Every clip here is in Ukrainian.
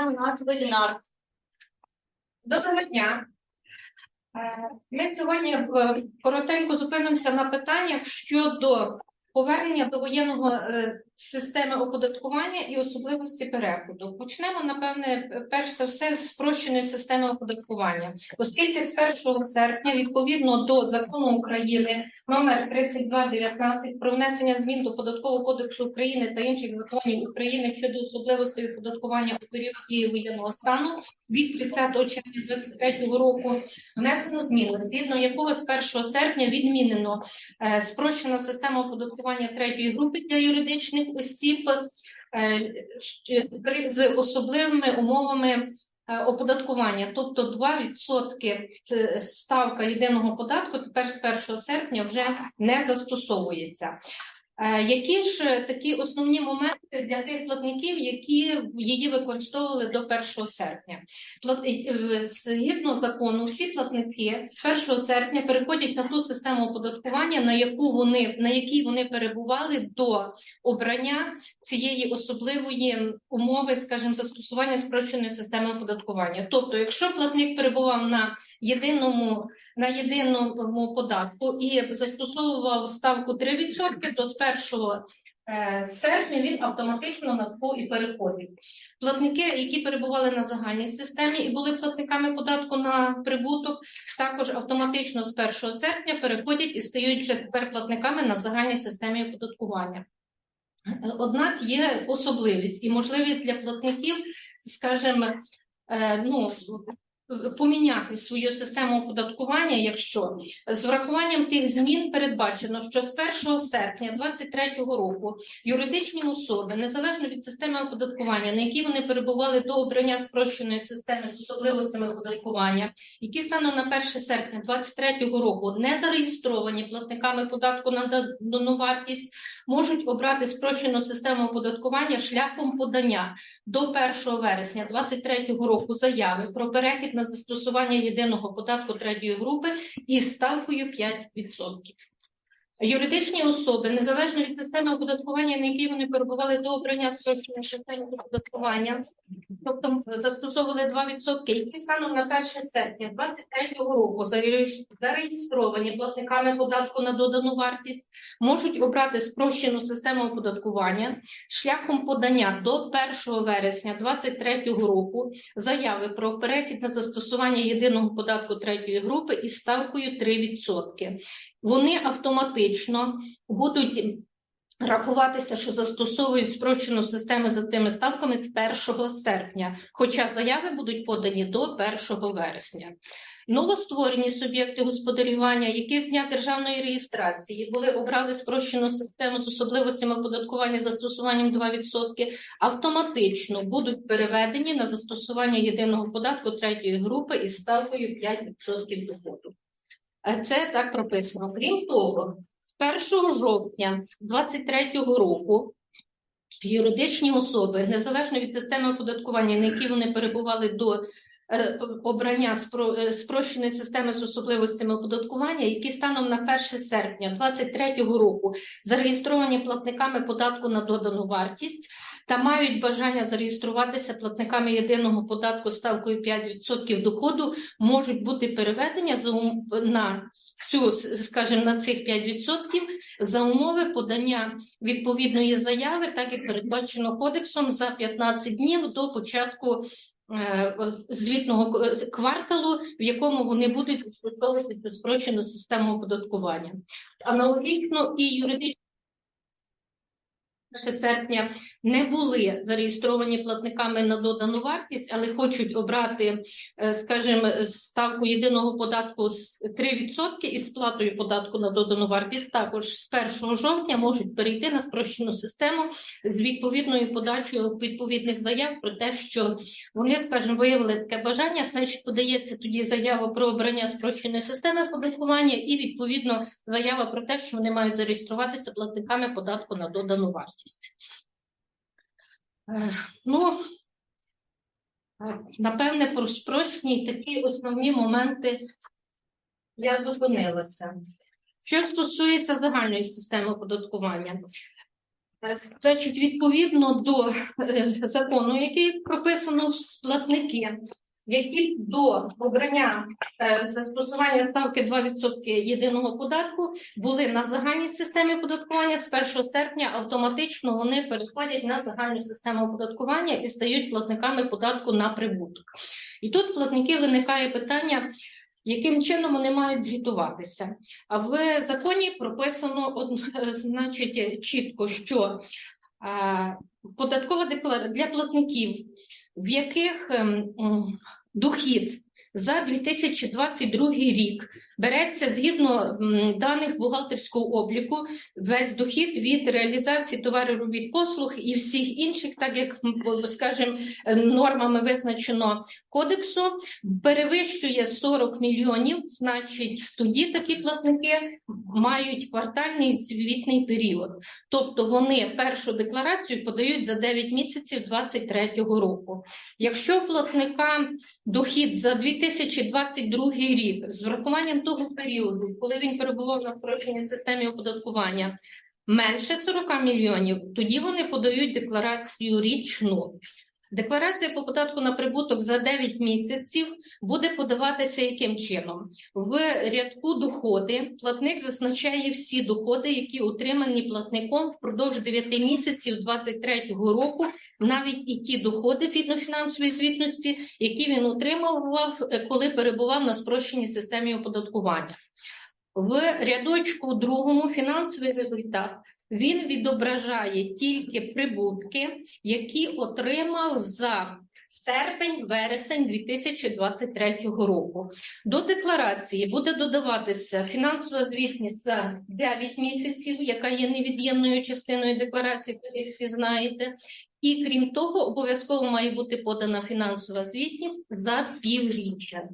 наш вебінар. Доброго дня. Е, Ми сьогодні е, коротенько зупинимося на питаннях щодо повернення до воєнного е, системи оподаткування і особливості переходу. Почнемо, напевне, перш за все з спрощеної системи оподаткування, оскільки з 1 серпня, відповідно до закону України номер 3219 про внесення змін до податкового кодексу України та інших законів України щодо особливостей оподаткування у період дії воєнного стану від 30 червня 2023 року внесено зміни, згідно якого з 1 серпня відмінено е, спрощена система оподаткування третьої групи для юридичних осіб е, з особливими умовами е, оподаткування, тобто 2% ставка єдиного податку тепер з 1 серпня вже не застосовується. Е, Які ж е, такі основні моменти для тих платників, які її використовували до 1 серпня? Плат- е, Згідно закону, всі платники з 1 серпня переходять на ту систему оподаткування, на яку вони на якій вони перебували до обрання цієї особливої умови, скажімо, застосування спрощеної системи оподаткування. Тобто, якщо платник перебував на єдиному на єдиному податку і застосовував ставку 3%, то з 1 е, серпня він автоматично на і переходить. Платники, які перебували на загальній системі і були платниками податку на прибуток, також автоматично з 1 серпня переходять і стають вже тепер платниками на загальній системі оподаткування. Однак є особливість і можливість для платників, скажімо, е, ну, поміняти свою систему оподаткування, якщо з врахуванням тих змін передбачено, що з 1 серпня 2023 року юридичні особи, незалежно від системи оподаткування, на якій вони перебували до обрання спрощеної системи з особливостями оподаткування, які станом на 1 серпня 2023 року не зареєстровані платниками податку на додану вартість, можуть обрати спрощену систему оподаткування шляхом подання до 1 вересня 2023 року заяви про перехід на застосування єдиного податку третьої групи із ставкою 5%. Юридичні особи, незалежно від системи оподаткування, на якій вони перебували до обрання спрощеної системи оподаткування, тобто застосовували 2%, які станом на 1 серпня 2023 року зареєстровані платниками податку на додану вартість, можуть обрати спрощену систему оподаткування шляхом подання до 1 вересня 2023 року заяви про перехід на застосування єдиного податку третьої групи із ставкою 3%. Вони автоматично будуть рахуватися, що застосовують спрощену систему за цими ставками з 1 серпня, хоча заяви будуть подані до 1 вересня. Новостворені суб'єкти господарювання, які з дня державної реєстрації були обрали спрощену систему з особливостями оподаткування застосуванням 2%, автоматично будуть переведені на застосування єдиного податку третьої групи із ставкою 5% доходу. Е, Це так прописано. Крім того, з 1 жовтня 2023 року юридичні особи, незалежно від системи оподаткування, на якій вони перебували до е, обрання е, спрощеної системи з особливостями оподаткування, які станом на 1 серпня 2023 року зареєстровані платниками податку на додану вартість та мають бажання зареєструватися платниками єдиного податку ставкою 5% доходу, можуть бути переведені на цю, скажімо, на цих 5% за умови подання відповідної заяви, так як передбачено кодексом за 15 днів до початку е, звітного кварталу, в якому вони будуть застосовувати спрощену систему оподаткування. Аналогічно і юридичні 1 серпня не були зареєстровані платниками на додану вартість, але хочуть обрати, е, скажімо, ставку єдиного податку з 3% із сплатою податку на додану вартість. Також з 1 жовтня можуть перейти на спрощену систему з відповідною подачею відповідних заяв про те, що вони, скажімо, виявили таке бажання, значить подається тоді заява про обрання спрощеної системи оподаткування і відповідно заява про те, що вони мають зареєструватися платниками податку на додану вартість. Е, Ну, е, напевне, про спрощені такі основні моменти я зупинилася. Що стосується загальної системи оподаткування, Е, Значить, відповідно до закону, який прописано в платники, які до обрання е, застосування ставки 2% єдиного податку були на загальній системі оподаткування з 1 серпня автоматично вони переходять на загальну систему оподаткування і стають платниками податку на прибуток. І тут платники виникає питання, яким чином вони мають звітуватися. А в законі прописано значить, чітко, що е, податкова декларація для платників, в яких ем, дохід за 2022 рік береться згідно даних бухгалтерського обліку, весь дохід від реалізації товарів робіт послуг і всіх інших, так як скажімо, е, нормами визначено кодексу, перевищує 40 мільйонів, значить, тоді такі платники мають квартальний звітний період. Тобто вони першу декларацію подають за 9 місяців 2023 року. Якщо платника дохід за 2022 рік з врахуванням того періоду, коли він перебував на спрощеній системі оподаткування, менше 40 мільйонів, тоді вони подають декларацію річну. Декларація по податку на прибуток за 9 місяців буде подаватися яким чином? В рядку доходи платник зазначає всі доходи, які отримані платником впродовж 9 місяців 2023 року, навіть і ті доходи згідно фінансової звітності, які він отримував, е, коли перебував на спрощеній системі оподаткування. В рядочку другому фінансовий результат він відображає тільки прибутки, які отримав за серпень-вересень 2023 року. До декларації буде додаватися фінансова звітність за 9 місяців, яка є невід'ємною частиною декларації, як всі знаєте. І крім того, обов'язково має бути подана фінансова звітність за півріччя.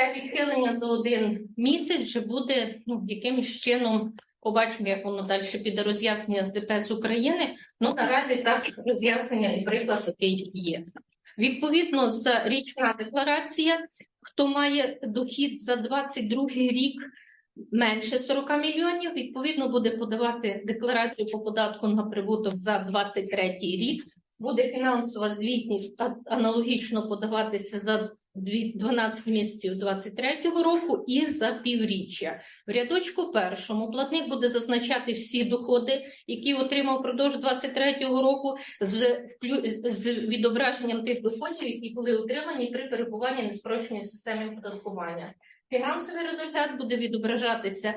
Те відхилення за один місяць вже буде ну, якимось чином Побачимо, як воно далі піде роз'яснення з ДПС України. Ну наразі так роз'яснення і приклад такий є. Відповідно, за річна декларація, хто має дохід за 22 рік менше 40 мільйонів, відповідно буде подавати декларацію по податку на прибуток за 23 рік. Буде фінансова звітність аналогічно подаватися за 12 місяців 23 року і за півріччя. В рядочку першому платник буде зазначати всі доходи, які отримав впродовж 23-го року, з, з відображенням тих доходів, які були отримані при перебуванні на спрощеній системі оподаткування. Фінансовий результат буде відображатися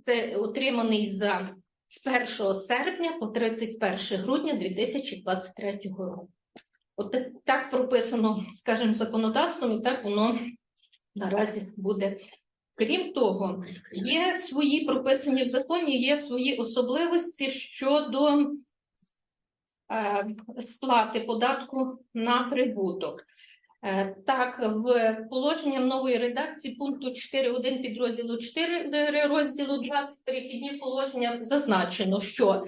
це отриманий за з 1 серпня по 31 грудня 2023 року. От так, прописано, скажімо, законодавством, і так воно наразі буде. Крім того, є свої прописані в законі, є свої особливості щодо е, сплати податку на прибуток. Е, Так, в положенням нової редакції пункту 4.1 підрозділу 4 розділу 20 перехідні положення зазначено, що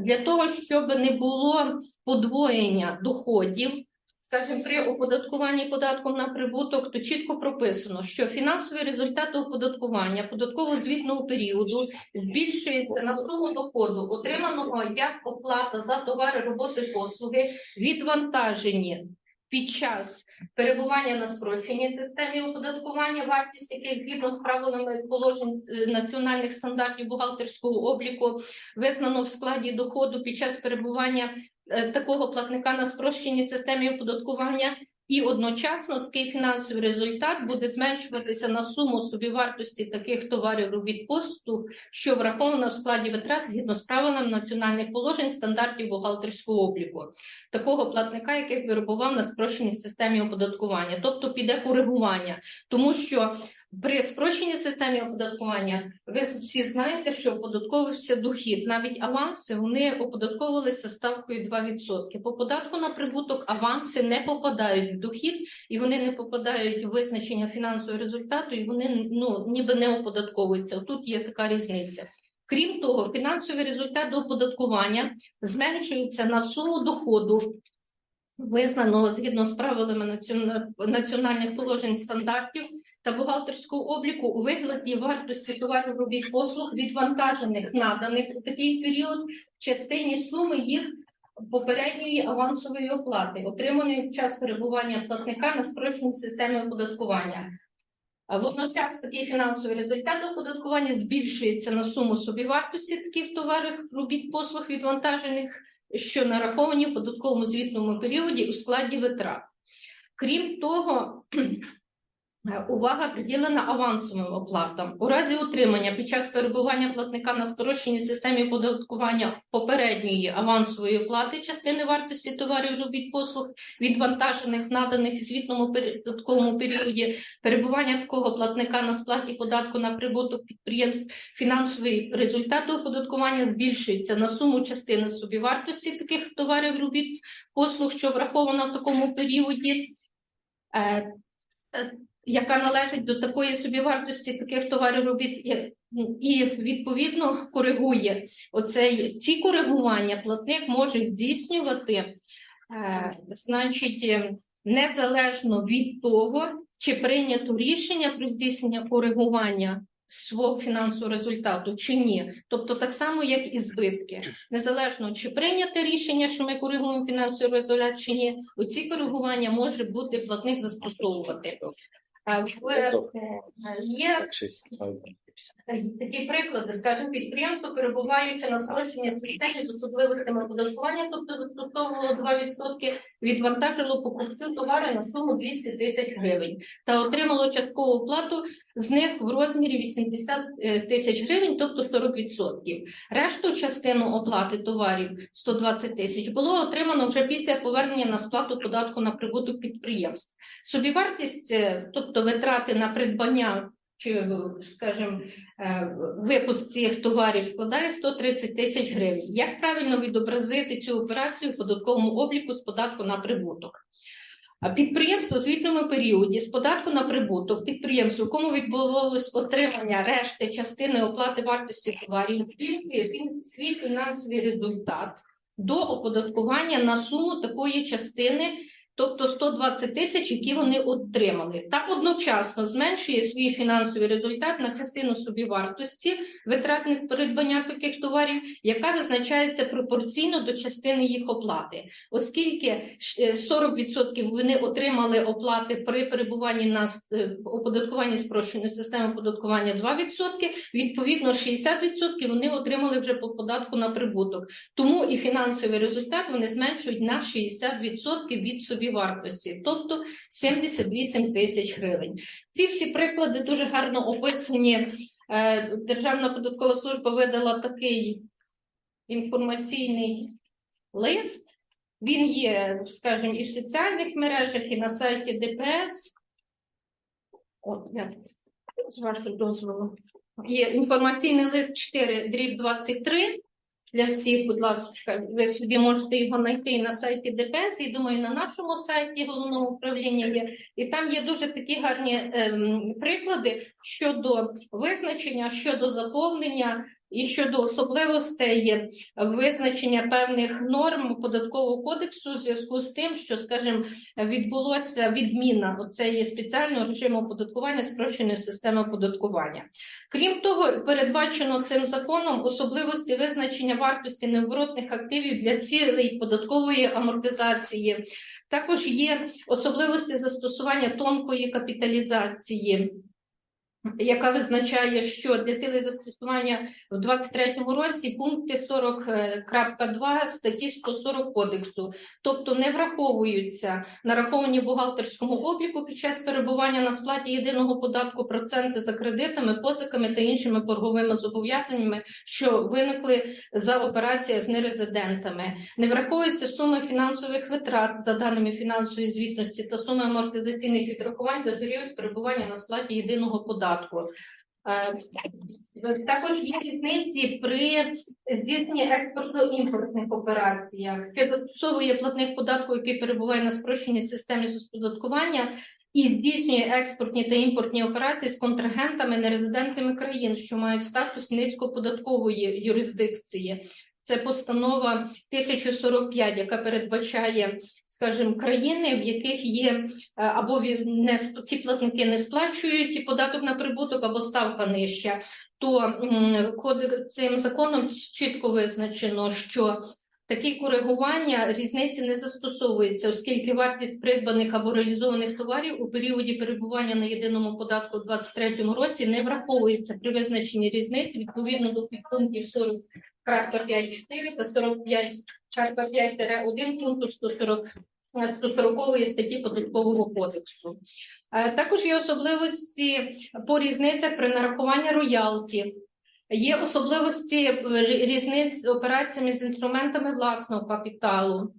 для того, щоб не було подвоєння доходів, скажімо, при оподаткуванні податком на прибуток, то чітко прописано, що фінансові результати оподаткування податково-звітного періоду збільшується на суму доходу, отриманого як оплата за товари, роботи, послуги, відвантажені під час перебування на спрощеній системі оподаткування, вартість яких згідно з правилами положень е, національних стандартів бухгалтерського обліку визнано в складі доходу під час перебування е, такого платника на спрощеній системі оподаткування. І одночасно такий фінансовий результат буде зменшуватися на суму собівартості таких товарів робіт послуг, що враховано в складі витрат згідно з правилами національних положень стандартів бухгалтерського обліку такого платника, який виробував на спрощеній системі оподаткування, тобто піде коригування, тому що при спрощеній системі оподаткування ви всі знаєте, що оподатковувався дохід, навіть аванси вони оподатковувалися ставкою 2%. По податку на прибуток аванси не попадають в дохід і вони не попадають в визначення фінансового результату, і вони ну ніби не оподатковуються. Тут є така різниця. Крім того, фінансовий результат до оподаткування зменшується на суму доходу, визнаного згідно з правилами національних положень стандартів та бухгалтерського обліку у вигляді вартості товарів робіт послуг, відвантажених наданих у такий період в частині суми їх попередньої авансової оплати, отриманої в час перебування платника на спрощеній системі оподаткування. Водночас такий фінансовий результат оподаткування збільшується на суму собівартості таких товарів, робіт послуг відвантажених, що нараховані в податковому звітному періоді у складі витрат. Крім того, увага приділена авансовим оплатам. У разі утримання під час перебування платника на спрощеній системі оподаткування попередньої авансової оплати частини вартості товарів робіт послуг, відвантажених, наданих в звітному податковому періоді, перебування такого платника на сплаті податку на прибуток підприємств, фінансовий результат оподаткування збільшується на суму частини собівартості таких товарів робіт послуг, що врахована в такому періоді. Яка належить до такої собівартості таких товарів робіт і- і відповідно коригує оцей ці коригування. Платник може здійснювати, е, значить, е, незалежно від того, чи прийнято рішення про здійснення коригування свого фінансового результату чи ні. Тобто так само, як і збитки, незалежно чи прийняте рішення, що ми коригуємо фінансовий результат чи ні, оці коригування може бути платник застосовувати. Е, в- е, Є Так. Такі приклади, скажімо, підприємство, перебуваючи на спрощенні системі з особливостями оподаткування, тобто застосовувало 2%, відвантажило покупцю товари на суму 200 тисяч гривень та отримало часткову оплату з них в розмірі 80 е, тисяч гривень, тобто 40%. Решту частину оплати товарів 120 тисяч було отримано вже після повернення на сплату податку на прибуток підприємств. Собівартість, е, тобто витрати на придбання чи, скажімо, е, випуск цих товарів складає 130 тисяч гривень. Як правильно відобразити цю операцію в податковому обліку з податку на прибуток? Підприємство звітному періоді з податку на прибуток підприємство, в якому відбувалось отримання решти частини оплати вартості товарів, свій фінансовий результат до оподаткування на суму такої частини, тобто 120 тисяч, які вони отримали, та одночасно зменшує свій фінансовий результат на частину собівартості витратних придбання таких товарів, яка визначається пропорційно до частини їх оплати. Оскільки е, 40% вони отримали оплати при перебуванні на е, оподаткуванні спрощеної системи оподаткування 2%, відповідно 60% вони отримали вже по податку на прибуток. Тому і фінансовий результат вони зменшують на 60% від собівартості, тобто 78 тисяч гривень. Ці всі приклади дуже гарно описані. Е, Державна податкова служба видала такий інформаційний лист. Він є, скажімо, і в соціальних мережах, і на сайті ДПС. От, я з вашого дозволу. Є інформаційний лист 4 дріб 23 для всіх, будь ласка, ви собі можете його знайти на сайті ДПС, і думаю, на нашому сайті головного управління є. І там є дуже такі гарні ем, приклади щодо визначення, щодо заповнення і щодо особливостей визначення певних норм податкового кодексу у зв'язку з тим, що, скажімо, відбулося відміна оцеї спеціального режиму оподаткування спрощеної системи оподаткування. Крім того, передбачено цим законом особливості визначення вартості необоротних активів для цілей податкової амортизації. Також є особливості застосування тонкої капіталізації. Яка визначає, що для цілей застосування в 23-му році пункти 40.2 статті 140 кодексу, тобто не враховуються нараховані в бухгалтерському обліку під час перебування на сплаті єдиного податку проценти за кредитами, позиками та іншими борговими зобов'язаннями, що виникли за операція з нерезидентами. Не враховуються суми фінансових витрат за даними фінансової звітності та суми амортизаційних відрахувань за період перебування на сплаті єдиного податку. Е, Також є різниці при здійсненні експортно-імпортних операціях, що застосовує платник податку, який перебуває на спрощеній системі оподаткування, і здійснює експортні та імпортні операції з контрагентами нерезидентами країн, що мають статус низькоподаткової юрисдикції. Це постанова 1045, яка передбачає, скажімо, країни, в яких є е, або не ті платники не сплачують податок на прибуток, або ставка нижча. То м, кодек- цим законом чітко визначено, що такі коригування різниці не застосовується, оскільки вартість придбаних або реалізованих товарів у періоді перебування на єдиному податку у 2023 році не враховується при визначенні різниці відповідно до підпунктів 40 5.4 та 45 5.1 пункту 140 е, 140 статті податкового кодексу. Е, Також є особливості по різницях при нарахуванні роялті. Є особливості е, різниць з операціями з інструментами власного капіталу.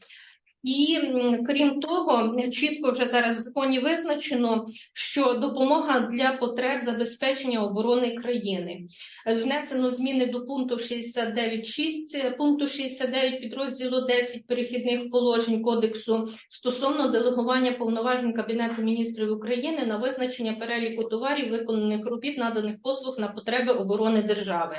І крім того, чітко вже зараз в законі визначено, що допомога для потреб забезпечення оборони країни. Е, Внесено зміни до пункту 69.6 е, пункту 69 підрозділу 10 перехідних положень кодексу стосовно делегування повноважень Кабінету міністрів України на визначення переліку товарів, виконаних робіт, наданих послуг на потреби оборони держави.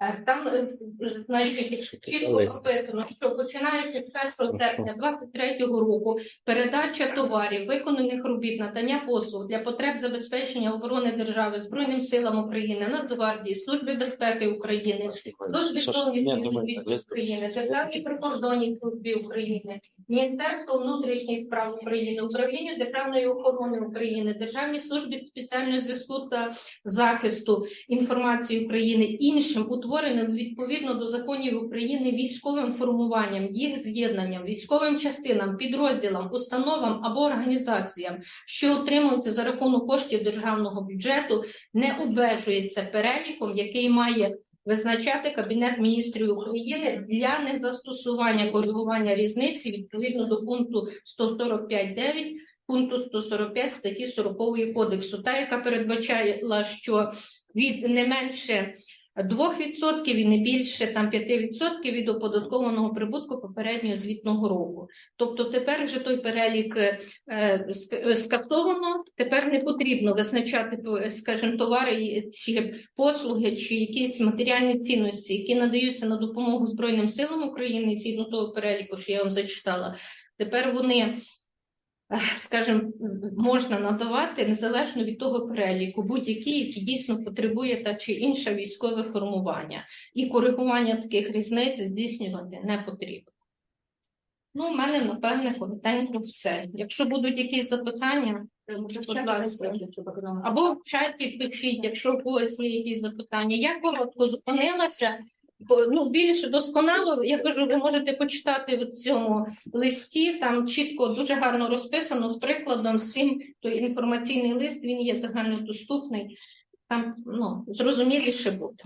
Е, Там е, значить чітко прописано, що починаючи з 1 серпня 2023 року передача товарів, виконаних робіт, надання послуг для потреб забезпечення оборони держави, Збройним силам України, Нацгвардії, Служби безпеки України, Службі зовнішньої України, Державній прикордонній службі України, Міністерство внутрішніх справ України, Управлінню Державної охорони України, Державній службі спеціального зв'язку та захисту інформації України, іншим утвореним відповідно до законів України військовим формуванням, їх з'єднанням, військовим частинам, підрозділам, установам або організаціям, що отримуються за рахунок коштів державного бюджету, не обмежується переліком, який має визначати Кабінет міністрів України для незастосування коригування різниці відповідно до пункту 145.9 пункту 145 статті 40 кодексу, та яка передбачала, що від не менше 2% і не більше там 5% від оподаткованого прибутку попереднього звітного року. Тобто тепер вже той перелік е, скасовано, тепер не потрібно визначати, е, скажімо, товари чи послуги, чи якісь матеріальні цінності, які надаються на допомогу Збройним силам України, згідно того переліку, що я вам зачитала. Тепер вони, е, скажімо, можна надавати незалежно від того переліку, будь-який, який дійсно потребує та чи інше військове формування. І коригування таких різниць здійснювати не потрібно. Ну, у мене, напевне, коротенько все. Якщо будуть якісь запитання, будь ласка. Або в чаті пишіть, якщо у когось є якісь запитання. Я коротко зупинилася. Ну, більш досконало, я кажу, ви можете почитати в цьому листі, там чітко дуже гарно розписано з прикладом, всім той інформаційний лист, він є загальнодоступний, там ну, зрозуміліше буде.